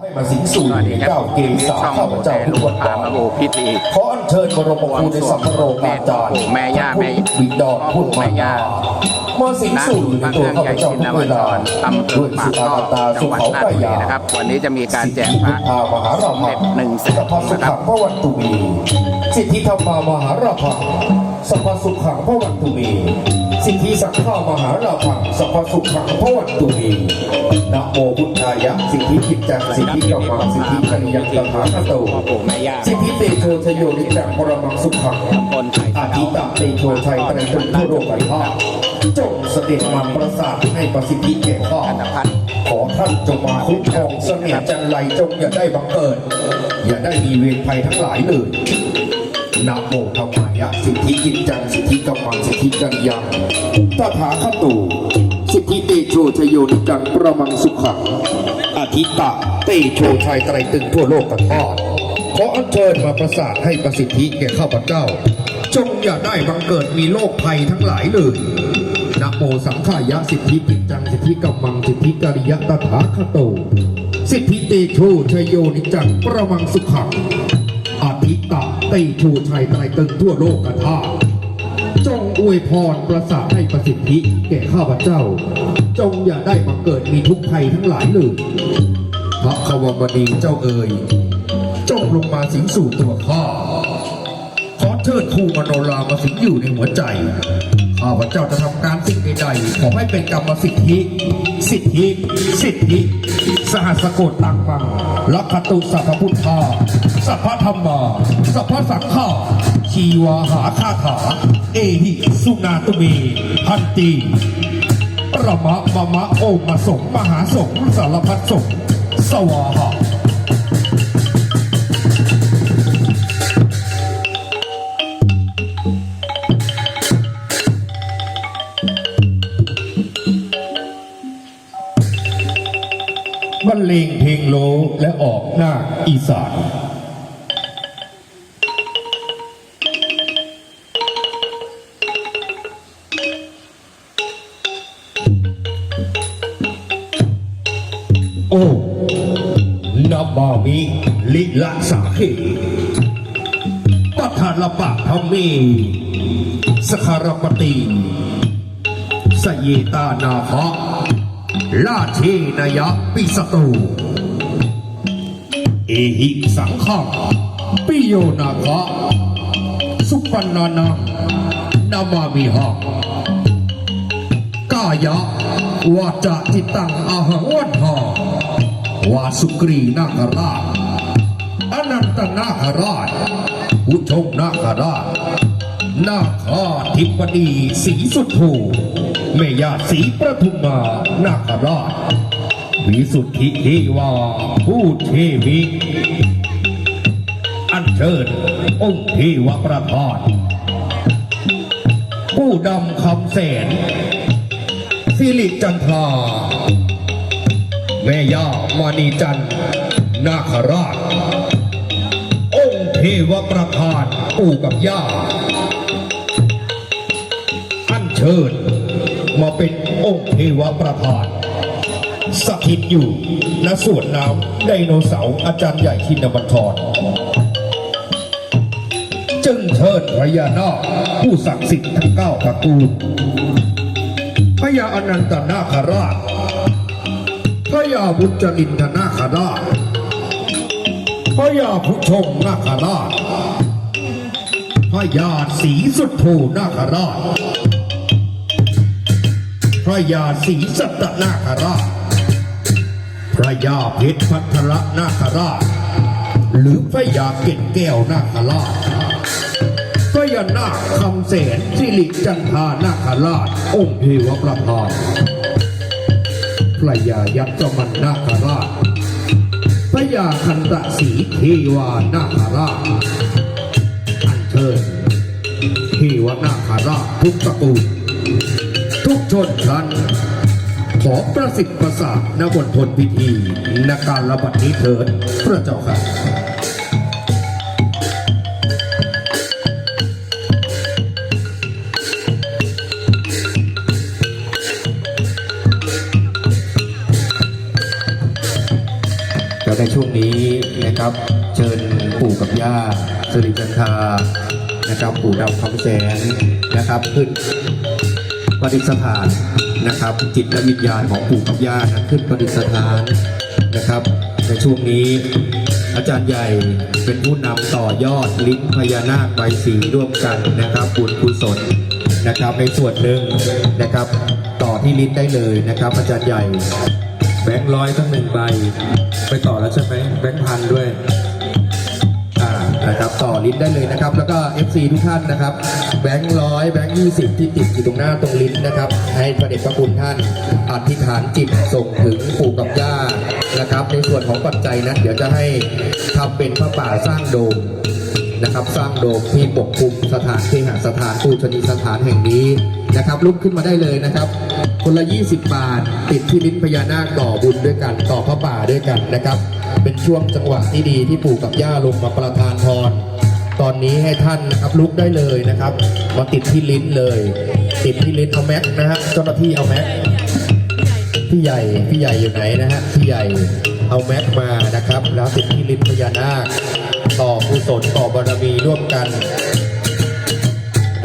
ให้มาสิงสู่สวัสดีครัเก้าบเกษาช่องข้าพโบเจ้าแต่ทุลูกกวันพาดามาโบพิธีขออัญเชิญบรมครูในสัมภโรกาจารย์แม่ย่าแม่บิดาพุทธแม่มารย่าดามาสิงสู่อยู่ในตัวข้าพเจ้าทุกเวลาตำบด้วยลปาสุกอาก็ตาจัสุงหวัดเขาราชปบุรียานะครับ วันนี้จะมีการแจกสิทพธิระพุทธามหาราสมภเด็จหนึ่งแสนสัพพสุนะครัขับงพระวันตุมีสิทธิธรรมามหาราภสัพพสุขังพระวันตุมี สิทธิสังฆามหาราภสัพพสุขังพระวันตุมีนะโมพุทธายะสิทธิกิจจังสิทธิกรรมังสิทธิกัญญังตถาคโตสิทธิเตโชชโยนิจังปรมังสุขังอาทิตะเตโชชัยตรัยตุทุโรกันธาจงเสด็จมาประสาทให้ประสิทธิแก่ข้าขอท่านจงมาคุ้มครองเสนียจันไรจงอย่าได้บังเกิด อย่าได้มีเวรภัยทั้งหลายเลยนะโมธรรมา สิทธิกิจจังสิทธิกำมังสิทธิกัญญังตถาคตูสิทธิเตโชชโยนิจังประมังสุขังอาทิตะเตโชชัยไตรตึงทั่วโลกกันทอดขออัญเชิญมาประสาทให้ประสิทธิแก่ข้าพเจ้า จงอย่าได้บังเกิดมีโรคภัยทั้งหลายเลยนะโมสังขายะสิทธิกิจจังสิทธิกัมมังสิทธิกริยะตถาคโต สิทธิเตโชชยโยนิจังประมังสุขัง ตีชูชัยไตรตึงทั่วโลกกธาตุจงอวยพรประสาทให้ประสิทธิแก่ข้าพเจ้า จงอย่าได้มาเกิดมีทุกข์ภัยทั้งหลายเลยพระขวบดีเจ้าเอ๋ยจงลงมาสิงสู่ตัวข้าขอเชิดคูมโนรามาสิงอยู่ในหัวใจ ข้าพเจ้าจะทำการสิ่งใดๆขอให้เป็นกรรมสิทธิ สิทธิ สิทธิ สหัสโกตตังมังลักขตุสัพพุทธาสัพพธรรมาสัพพสังฆาชีวาหาคาถา เอหิสุนาตุเมพันตีประมะมะมะโอมสงมหาสงสารพัดสงสวาหะ เลงเพลงโลและออกหน้าอีสานโอ้นาบามิลิละสาเขปัทานลปะธรรมีสคารปตีสเยตานาภะ ลาเทนยะปิสตู เอหิสังฆังปิโยนาคะสุปันนานังนามามิหังกายะวาจาจิตังอาหังวันหาวาสุกรีนาคราชอนันตนาคราชอุชงนาคราชนาคาธิปดีสีสุดโธ เมยาสีประทุมมานาคราชวิสุทธิเทวาผู้เทวิอันเชิญองค์เทวประธานผู้ดำคำแสนสิริจันทราแม่ย่ามณีจันนาคราช องค์เทวประธานปู่กับย่าอันเชิญ มาเป็นองค์เทวประธานสถิตอยู่ณสวนน้ำไดโนเสาร์อาจารย์ใหญ่ทินบัญชรจึงเชิญพญานาคผู้ศักดิ์สิทธิ์ทั้งเก้าตระกูลพญาอนันตนาคราชพญาบุจลินทนาคราชพญาผู้ชงนาคราชพญาศีสุดโธนาคราช พระยาศรีสัตนาคราชพระยาเพชรพัทรนาคราช หรือพระยาเกตแก้วนาคราชพระยานาคคำเสนสิริจันทานาคราช องค์เทวประธานพระยายักษ์มันนาคราชพระยาคันตะสีเทวานาคราชอันเชิญเทวนาคราชทุกตระกูล ชนชั้น ขอประสิทธิ์ประสาทณบนทนพิธีในการระบัดนี้เถิดพระเจ้าค่ะกในช่วงนี้นะครับ เชิญปู่กับย่าสิริจันทรานะครับปู่ดำคำแสนนะครับขึ้น ประดิษฐานนะครับ จิตและวิญญาณของปู่กับย่านั้นขึ้นประดิษฐานนะครับ ในช่วงนี้อาจารย์ใหญ่เป็นผู้นำต่อยอดลิ้นพญานาคใบสีร่วมกันนะครับบุญกุศลนะครับในส่วนหนึ่งนะครับ ต่อที่ลิ้นได้เลยนะครับ อาจารย์ใหญ่แบงค์ร้อยทั้งหนึ่งใบ ไปต่อแล้วใช่ไหมแบงค์พันด้วย นะครับต่อลิ้นได้เลยนะครับ แล้วก็ FC ทุกท่านนะครับ แบงค์ร้อยแบงค์ยี่สิบที่ติดอยู่ตรงหน้าตรงลิ้นนะครับ ให้พระเดชพระคุณท่านอธิษฐานจิตส่งถึงปู่กับย่านะครับ ในส่วนของปัจจัยนั้น เดี๋ยวจะให้ทำเป็นพระป่าสร้างโดมนะครับสร้างโดมที่ปกคลุมสถานเคหสถานปูชนีสถานแห่งนี้นะครับลุกขึ้นมาได้เลยนะครับ คนละ 20 บาท ติดที่ลิ้นพญานาคต่อบุญด้วยกัน ต่อพระป่าด้วยกันนะครับ เป็นช่วงจังหวะที่ดีที่ปู่กับย่าลงมาประทานพร ตอนนี้ให้ท่านนะครับลุกได้เลยนะครับ มาติดที่ลิ้นเลย ติดที่ลิ้นเอาแม็กนะฮะเจ้าหน้าที่เอาแม็กพี่ใหญ่พี่ใหญ่อยู่ไหนนะฮะพี่ใหญ่เอาแม็กมานะครับ แล้วติดที่ลิ้นพญานาคต่อกุศลต่อบารมีร่วมกัน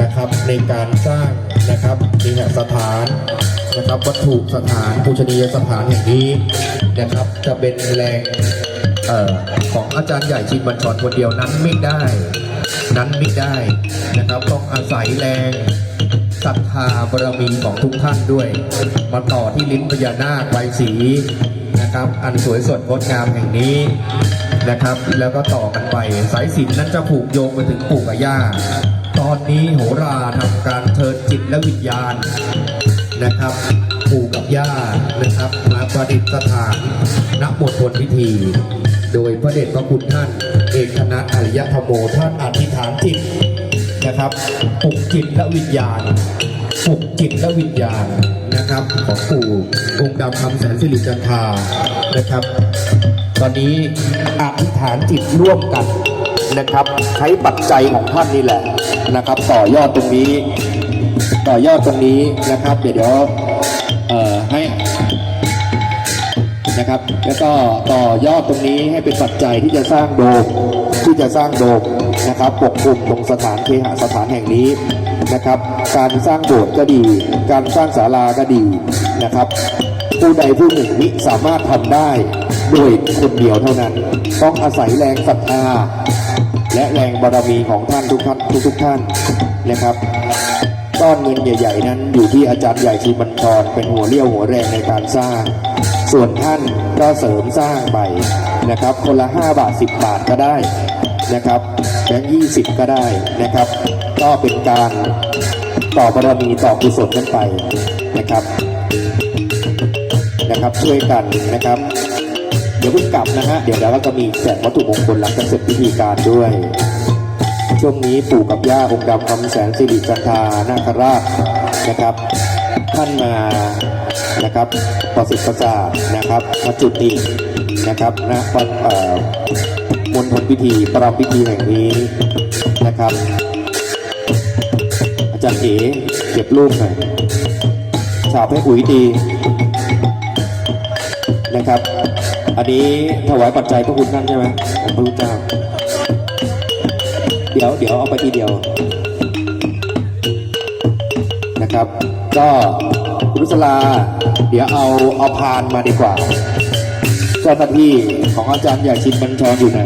นะครับในการสร้างนะครับมีแหสถานนะครับวัตถุสถานปูชนียสถานแห่งนี้นะครับจะเป็นแรง ออของอาจารย์ใหญ่ชินบัญชรคนเดียวนั้นไม่ได้ นั้นไม่ได้นะครับต้องอาศัยแรงศรัทธาบารมีของทุกท่านด้วย มาต่อที่ลิ้นพญานาคใบสีนะครับ อันสวยสดงดงามแห่งนี้นะครับ แล้วก็ต่อกันไปสายสินนั้นจะผูกโยงไปถึงปู่กับย่าตอนนี้โหราทำการเชิญจิตและวิญญาณนะครับ ปู่กับย่านะครับ มาประดิษฐานณมณฑลพิธี โดยพระเดชพระคุณท่าน เอกนัทอริยธรรมโมท่านอธิษฐานจิตนะครับปลุกจิตและวิญญาณปลุกจิตและวิญญาณนะครับของปู่องค์ดำคำแสนสิริจันทรานะครับ ตอนนี้อธิษฐานจิตร่วมกันนะครับ ใช้ปัจจัยของท่านนี่แหละนะครับ ต่อยอดตรงนี้ ต่อยอดตรงนี้นะครับ เดี๋ยว นะครับ แล้วก็ต่อยอดตรงนี้ให้เป็นปัจจัยที่จะสร้างโดมที่จะสร้างโดมนะครับปกคลุมตรงสถานเคหสถานแห่งนี้นะครับ การสร้างโบสถ์ก็ดี การสร้างศาลาก็ดีนะครับ ผู้ใดผู้หนึ่งมิสามารถทำได้โดยคนเดียวเท่านั้น ต้องอาศัยแรงศรัทธาและแรงบารมีของท่านทุกท่านทุกทุกๆท่านนะครับ ก้อนเงินใหญ่ๆ นั้นอยู่ที่อาจารย์ใหญ่ชีบัญชรเป็นหัวเรี่ยวหัวแรงในการสร้าง ส่วนท่านก็เสริมสร้างไปนะครับ คนละ 5 บาท 10 บาทก็ได้นะครับแบงค์ยี่สิบก็ได้นะครับ ก็เป็นการต่อบารมีต่อกุศลกันไปนะครับนะครับช่วยกันนะครับ เดี๋ยวเพิ่งกลับนะฮะเดี๋ยวเราก็มีแจกวัตถุมงคลหลังจากเสร็จพิธีการด้วย ช่วงนี้ปู่กับย่าองค์ดำคำแสนสิริจันทานาคราชนะครับ ท่านมานะครับประสิทธิ์ประสาทนะครับมาจุดตินะครับณวัดมณฑลพิธีประรำพิธีแห่งนี้นะครับ อาจารย์เอ๋เก็บรูปหน่อยฉาบให้อุ๋ยดีนะครับ อันนี้ถวายปัจจัยพระคุณท่านใช่ไหมพระพุทธเจ้า เดี๋ยวเดี๋ยวเอาไปทีเดียวนะครับ ก็คุณรุษลา เดี๋ยวเอาเอาพานมาดีกว่าเจ้าหน้าที่ของอาจารย์ใหญ่ชินบัญชรอยู่ไหน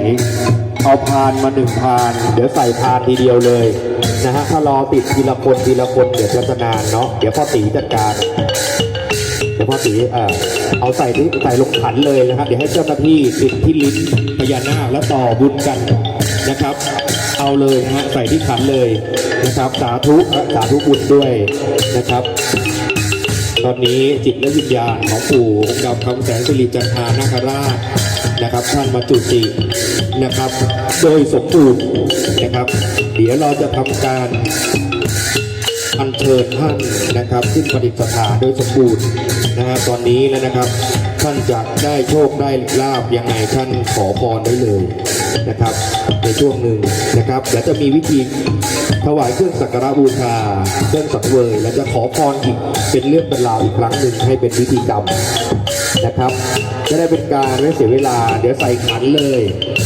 เอาพานมาหนึ่งพาน เดี๋ยวใส่พานทีเดียวเลยนะฮะถ้ารอติดทีละคนทีละคนเดี๋ยวจะนานเนาะเดี๋ยวพ่อตีจัดการเดี๋ยวพ่อตีเอ่อเอาใส่ที่ใส่ลงขันเลยนะครับเดี๋ยวให้เจ้าหน้าที่ติดที่ลิ้นพญานาคแล้วต่อบุญกันนะครับ เอาเลยนะฮะใส่ที่ขันเลยนะครับ สาธุสาธุบุญด้วยนะครับ ตอนนี้จิตและวิญญาณของปู่องค์ดำคำแสนสิริจันทานาคราชนะครับ ท่านมาจุตินะครับ โดยสมบูรณ์นะครับ เดี๋ยวเราจะทำการอัญเชิญท่านนะครับขึ้นประดิษฐานโดยสมบูรณ์นะฮะตอนนี้แล้วนะครับ ท่านจะได้โชคได้ลาบยังไงท่านขอพรได้เลยนะครับ ในช่วงหนึ่งนะครับเดี๋ยวจะมีวิธีถวายเครื่องสักการะบูชาเครื่องสังเวยและจะขอพรอีกเป็นเรื่องเป็นราวอีกครั้งหนึ่งให้เป็นพิธีกรรมนะครับ จะได้เป็นการไม่เสียเวลา เดี๋ยวใส่ขันเลย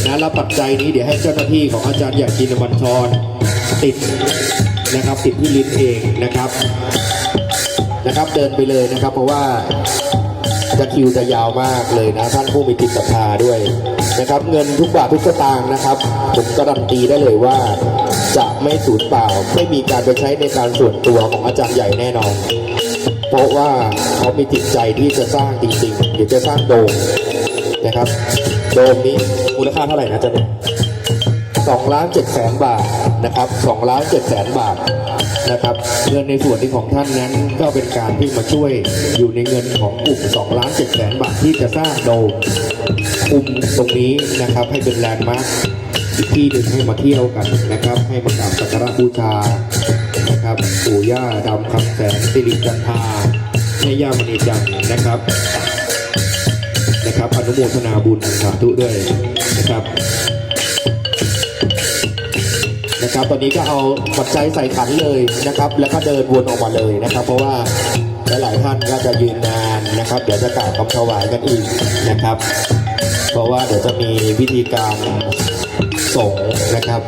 นะแล้วปัจจัยนี้เดี๋ยวให้เจ้าหน้าที่ของอาจารย์ใหญ่จินบัญชรติดนะครับติดที่ลิ้นเองนะครับ นะครับเดินไปเลยนะครับเพราะว่า จะคิวจะยาวมากเลยนะท่านผู้มีจิตศรัทธาด้วยนะครับเงินทุกบาททุกสตางค์นะครับผมการันตีได้เลยว่า จะไม่สูญเปล่าไม่มีการไปใช้ในการส่วนตัวของอาจารย์ใหญ่แน่นอน เพราะว่าเขามีจิตใจที่จะสร้างจริงๆเดี๋ยวจะสร้างโดมนะครับ โดมนี้มูลค่าเท่าไหร่นะอาจารย์เนี่ยสองล้านเจ็ดแสนบาทนะครับสองล้านเจ็ดแสนบาท นะครับเงินในส่วนที่ของท่านนั้นก็เป็นการที่มาช่วยอยู่ในเงินของกลุ่ม2ล้าน7แสนบาทที่จะสร้างโดมคุมตรงนี้นะครับให้เป็นแลนด์มาร์คอีกที่หนึ่งให้มาเที่ยวกันนะครับ ให้มากราบสักการะบูชานะครับปู่ย่าดำคำแสนสิริจันทาแม่ย่ามณีจันทร์นะครับนะครับอนุโมทนาบุญสาธุด้วยนะครับ นะครับ ตอนนี้ก็เอาปัจจัยใส่ขันเลยนะครับ แล้วก็เดินวนออกมาเลยนะครับ เพราะว่าหลายท่านก็จะยืนนานนะครับ เดี๋ยวจะกราบคำถวายกันอีกนะครับ เพราะว่าเดี๋ยวจะมีพิธีการส่งนะครับ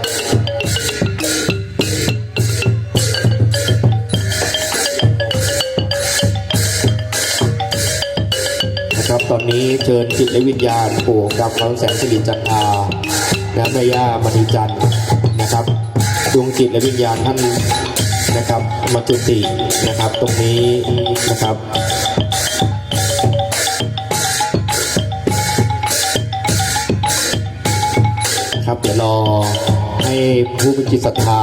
นะครับตอนนี้เชิญจิตและวิญญาณปู่ของดำน้องแสงสิริจันทราและแม่ย่ามณีจันทร์ ดวงจิตและวิญญาณท่านนะครับมาจุตินะครับตรงนี้นะครับครับเดี๋ยวรอให้ผู้เป็นจิตศรัทธา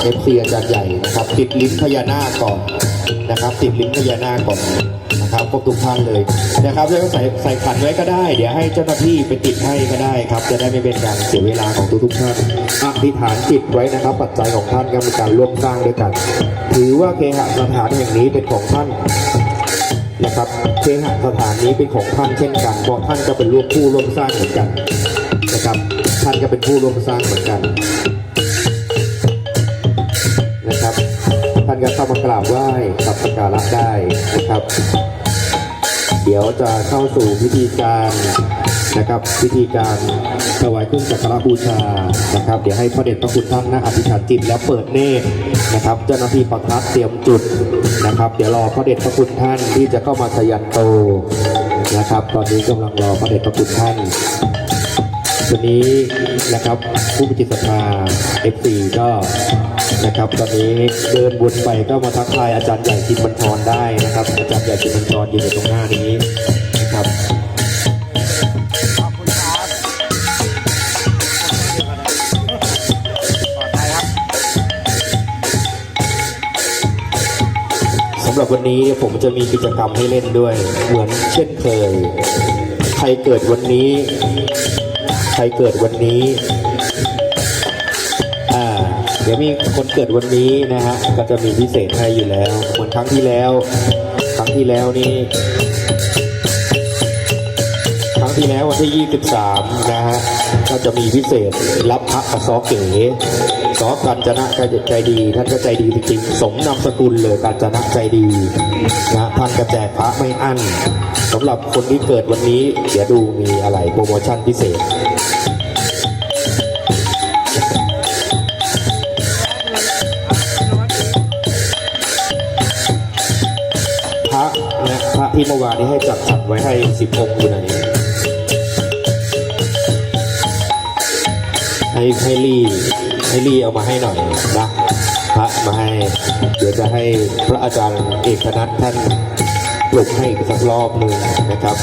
เอฟซีอาจารย์ใหญ่นะครับ ติดลิ้นพญานาคก่อนนะครับ ติดลิ้นพญานาคก่อน นะครับพวกทุกท่านเลยนะครับแล้วก็ใส่ใส่ขันไว้ก็ได้ เดี๋ยวให้เจ้าหน้าที่ไปติดให้ก็ได้ครับ จะได้ไม่เป็นการเสียเวลาของทุกทุกท่านอธิษฐานจิตไว้นะครับ ปัจจัยของท่านก็เป็นการร่วมสร้างด้วยกัน ถือว่าเคหสถานแห่งนี้เป็นของท่านนะครับเคหสถานนี้เป็นของท่านเช่นกันเพราะท่านก็เป็นร่วมผู้ร่วมสร้างเหมือนกันนะครับท่านก็เป็นผู้ร่วมสร้างเหมือนกัน ท่านก็เข้ามากราบไหว้กับสักการะได้นะครับ เดี๋ยวจะเข้าสู่พิธีการนะครับพิธีการถวายเครื่องสักการะบูชานะครับ เดี๋ยวให้พระเดชพระคุณท่านนะอธิษฐานจิตแล้วเปิดเนตรนะครับ เจ้าหน้าที่ประทัดเตรียมจุดนะครับ เดี๋ยวรอพระเดชพระคุณท่านที่จะเข้ามาสยันโตนะครับ ตอนนี้กำลังรอพระเดชพระคุณท่านวันนี้นะครับผู้มีจิตศรัทธา F4 ก็ นะครับ ตอนนี้เดินวนไปก็มาทักทายอาจารย์ใหญ่จิตบัญชรได้นะครับ อาจารย์ใหญ่จิตบัญชรยืนอยู่ตรงหน้านี้นะครับสำหรับวันนี้ผมจะมีกิจกรรมให้เล่นด้วย เหมือนเช่นเคย ใครเกิดวันนี้ ใครเกิดวันนี้ เดี๋ยวมีคนเกิดวันนี้นะฮะก็จะมีพิเศษให้อยู่แล้วเหมือนครั้งที่แล้ว ครั้งที่แล้วนี่ครั้งที่แล้ววันที่ 23 นะฮะก็จะมีพิเศษรับพระกับซอเก๋ซอกันจนะใจดีท่านก็ใจดีจริงๆสมนามสกุลเลยกันจนะใจดีนะท่านก็แจกพระไม่อั้นสำหรับคนที่เกิดวันนี้ เดี๋ยวดูมีอะไรโปรโมชั่นพิเศษ ที่เมื่อวานนี้ให้จัดจัดไว้ให้สิบองค์อยู่ไหนให้ให้รีให้รีเอามาให้หน่อยนะพระมาให้ เดี๋ยวจะให้พระอาจารย์เอกนัทท่านปลุกให้สักรอบหนึ่งนะครับ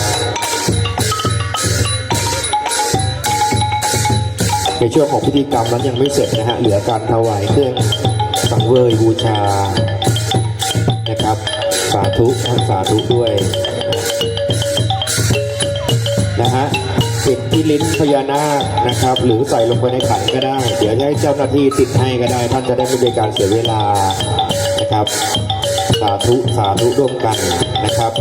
ในช่วงของพิธีกรรมนั้นยังไม่เสร็จนะฮะ เหลือการถวายเครื่องสังเวยบูชาาธุท่านสาธุด้วยนะฮะติดที่ลิ้นพญานาคนะครับ หรือใส่ลงไปในขันก็ได้ เดี๋ยวให้เจ้าหน้าที่ติดให้ก็ได้ ท่านจะได้ไม่เป็นการเสียเวลานะครับ สาธุสาธุร่วมกันนะครับ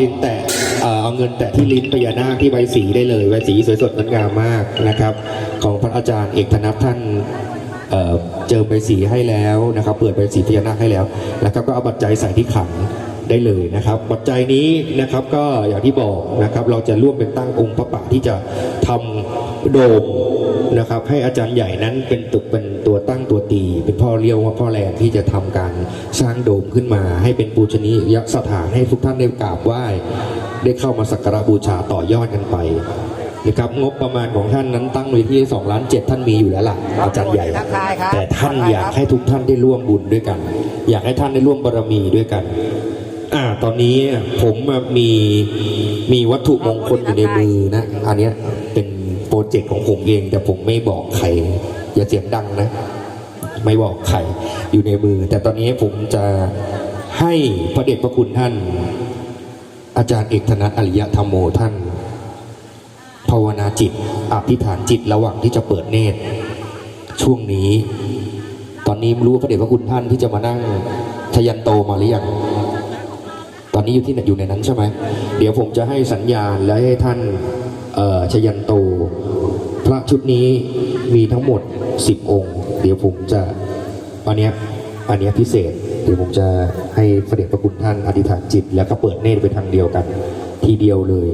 ลิ้นแตะเอ่เอาเงินแตะที่ลิ้นพญานาคที่ใบสีได้เลยใบสีสวยสดงดงามมากนะครับ ของพระอาจารย์เอกธนัทท่านเจอใบสีให้แล้วนะครับ เปิดใบสีพญานาคให้แล้วนะครับก็เอาบัตรใจยใส่ที่ขันได้เลยนะครับปัจจัยนี้นะครับก็อย่างที่บอกนะครับเราจะร่วมเป็นตั้งองค์พระปะที่จะทำโดม นะครับ ให้อาจารย์ใหญ่นั้นเป็นตุกเป็นตัวตั้งตัวตี เป็นพ่อเลี้ยวว่าพ่อแรงที่จะทำการสร้างโดมขึ้นมา ให้เป็นปูชนียสถานให้ทุกท่านได้กราบไหว้ได้เข้ามาสักการะบูชาต่อยอดกันไปนะครับงบประมาณของท่านนั้นตั้งไว้ที่2ล้าน7ท่านมีอยู่แล้วล่ะอาจารย์ใหญ่ แต่ท่านอยากให้ทุกท่านได้ร่วมบุญด้วยกัน อยากให้ท่านได้ร่วมบารมีด้วยกันอ่าตอนนี้ผมมีมีวัตถุมงคลอยู่ในมือนะ อันนี้เป็น รเจกต์ของผมเอง แต่ผมไม่บอกใคร อย่าเสียงดังนะ ไม่บอกใครอยู่ในมือ แต่ตอนนี้ผมจะให้พระเดชพระคุณท่าน อาจารย์เอกธนัทอริยธรรมโมท่าน ภาวนาจิตอธิฐานจิตระหว่างที่จะเปิดเนตร ช่วงนี้ ตอนนี้รู้ว่าพระเดชพระคุณท่านที่จะมานั่งทยันโตมาหรือยังตอนนี้อยู่ที่ไหนอยู่ในนั้นใช่ไหมเดี๋ยวผมจะให้สัญญาณและให้ท่าน ชยันโต พระชุดนี้มีทั้งหมด 10 องค์ เดี๋ยวผมจะอันเนี้ยอันเนี้ยพิเศษ เดี๋ยวผมจะให้พระเดชพระคุณท่านอธิษฐานจิต แล้วก็เปิดเนตรไปทางเดียวกัน ทีเดียวเลย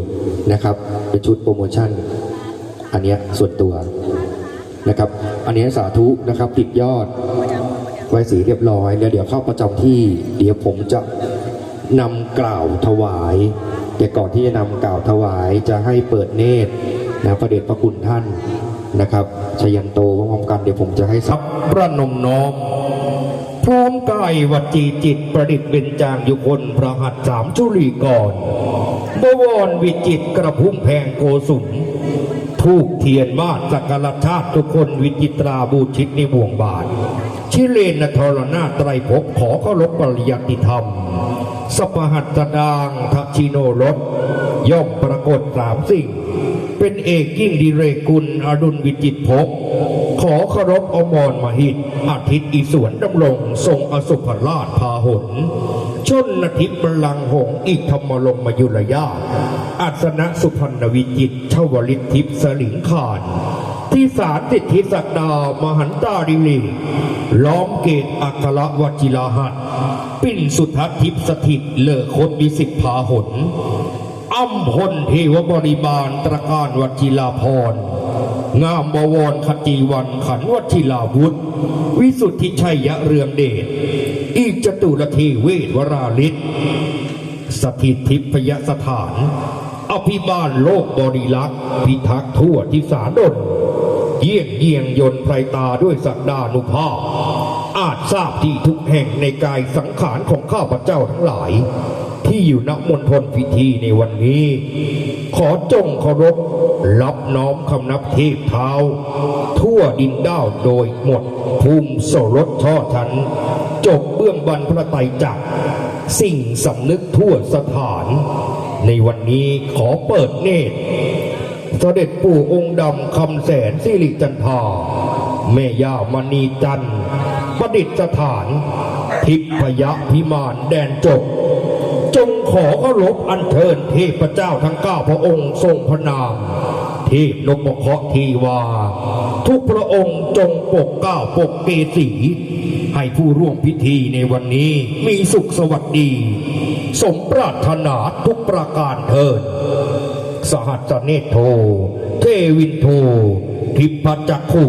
นะครับ เป็นชุดโปรโมชั่น อันเนี้ยส่วนตัวนะครับ อันเนี้ยสาธุนะครับติดยอดไว้สีเรียบร้อยแล้วเดี๋ยวเข้าประจำที่ เดี๋ยวผมจะนำกล่าวถวาย แต่ก่อนที่จะนำกล่าวถวายจะให้เปิดเนตรนะพระเดชพระคุณท่านนะครับชยันโตพร้อมกันเดี๋ยวผมจะให้สับประนมน้อมพร้อมกายวัจีจิตประดิษฐ์เบญจางยุคนพระหัตสามชุลีก่อนบวรวิจิตกระพุ่มแพงโกสุมทูกเทียนมาสักการะชาติทุกคนวิจิตราบูชิตในบ่วงบาท ชิเลนทรนาไตรภพขอเคารพปริยัติธรรม สปหัตตดางทัชิโนรสย่อมปรากฏสามสิ่ง เป็นเอกยิ่งดีเรกุลอดุลวิจิตภพขอเคารพอมรมหิต อาทิตย์อีสวนดำรงทรงอสุภราชพาหนชนนทิพลังหงอีกธรรมลงมายุรยา อัสนะสุพรรณวิจิตชวลิทิพสลิงคานที่สารติทิศักดามหันตาดิลีล้อมเกตอัครวจิลาหัตปิ้นสุทัทิพสถิตเลอคนวิสิทธาหนอัมพลเทวบริบาลตรการวัชิลาพรงามบวรขจีวันขันวัชิลาวุธ วิสุทธิชัยยะเรืองเดชอีกจตุรเทเวศวราลิศสถิตทิพยสถาน อภิบาลโลกบริลักษ์พิทักษ์ทั่วที่สาดนเยี่ยงเยี่ยงยนไพรตาด้วยสักดานุภาพ อาจทราบที่ทุกแห่งในกายสังขารของข้าพเจ้าทั้งหลาย ที่อยู่ณมณฑลพิธีในวันนี้ ขอจงเคารพรับน้อมคำนับเทพเท้า ทั่วดินด้าวโดยหมดภูมิโสรสช่อฉัน จบเบื้องบันพระไตรจักรสิ่งสำนึกทั่วสถาน ในวันนี้ขอเปิดเนตรเสด็จปู่องค์ดำคำแสนสิริจันทราแม่ย่ามณีจันทร์ประดิษฐาน ทิพยพิมานแดนจบ จงขอเคารพอัญเชิญเทพเจ้าทั้งเก้าพระองค์ทรงพระนามเทพนพเคราะห์ทีวา ทุกพระองค์จงปกเก้าปกเกสีให้ผู้ร่วมพิธีในวันนี้มีสุขสวัสดี สมปรารถนาทุกประการเถิด สหัสเนโท เทวินโท ทิพจักขุ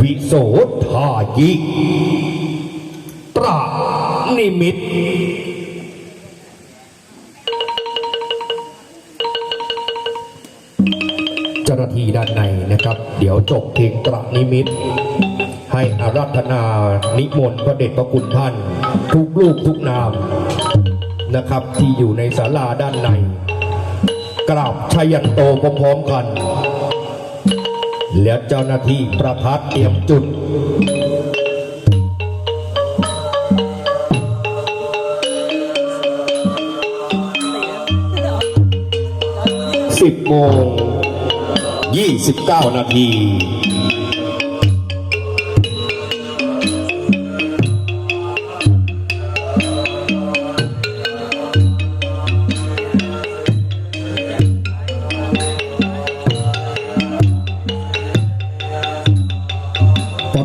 วิโสทายิตรานิมิตจ้าหน้าที่ด้านในนะครับ เดี๋ยวจบเพลงตระนิมิต ให้อารัธนานิมนต์พระเดชพระคุณท่าน ทุกลูกทุกนาม นะครับ ที่อยู่ในศาลาด้านใน กราบชายันโตพร้อมๆกัน แล้วเจ้าหน้าที่ประทัดเตรียมจุดสิบโมงยี่สิบเก้านาที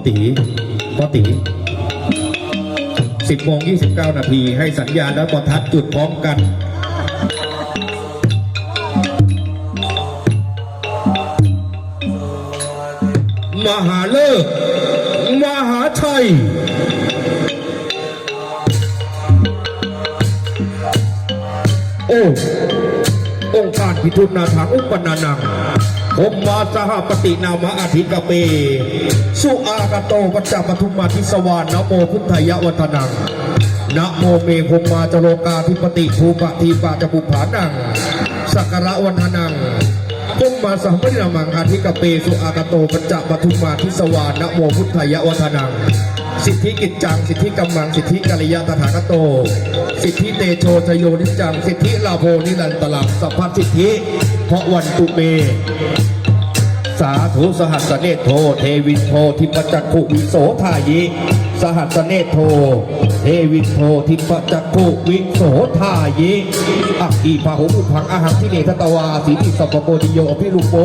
พ่อตี10โมง29นาทีให้สัญญาณแล้วประทัดจุดพร้อมกันมหาเลิกมหาชัยโอ้องค์การพิทุนาถาอุปนานัง ผมมาสหปฏินามะอาทิกเป สุอากโตปัจจปทุมมาทิสวานนโมพุทธายวัฒนังนะโมเมภมมาจโลกาธิปติภูปะทีปาจปุผานังสักระวันนังผมมาสหปฏินามังอาทิกเป สุอากโตปัจจปทุมมาทิสวานนโมพุทธายวัฒนังสิทธิกิจจัง สิทธิกำมัง สิทธิกัลยาตถาคโต สิทธิเตโชชโยนิจจัง สิทธิลาโภนิรันตลังสัพพสิทธิ พราะวันตุเม สาธุสหัสเนธโท เทวินโททิปจักขุวิโสทายิ สหัสเนธโท เทวินโททิปจักขุวิโสทายิอักอีพาหุอุพังอาหังทิเนทตวาสีทิสัพโปติโยอภิรุโป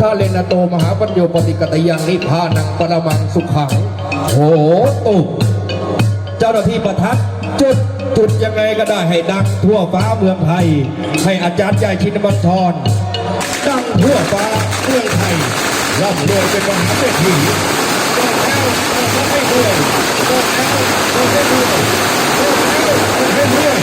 ทาเลนโตมหาปัญโยปฏิกตยังนิพพานังปรมังสุขังโหตุเจ้าหน้าที่ประทัด จุดจุดยังไงก็ได้ให้ดังทั่วฟ้าเมืองไทย ให้อาจารย์ใหญ่ชินบัตรทรดังทั่วฟ้าเมืองไทยร่ำรวยเป็นมหาเศรษฐีหมดแล้วหมดไม่รวยหมดแล้วหมดไม่รวยหมแล้วหมไม่รวย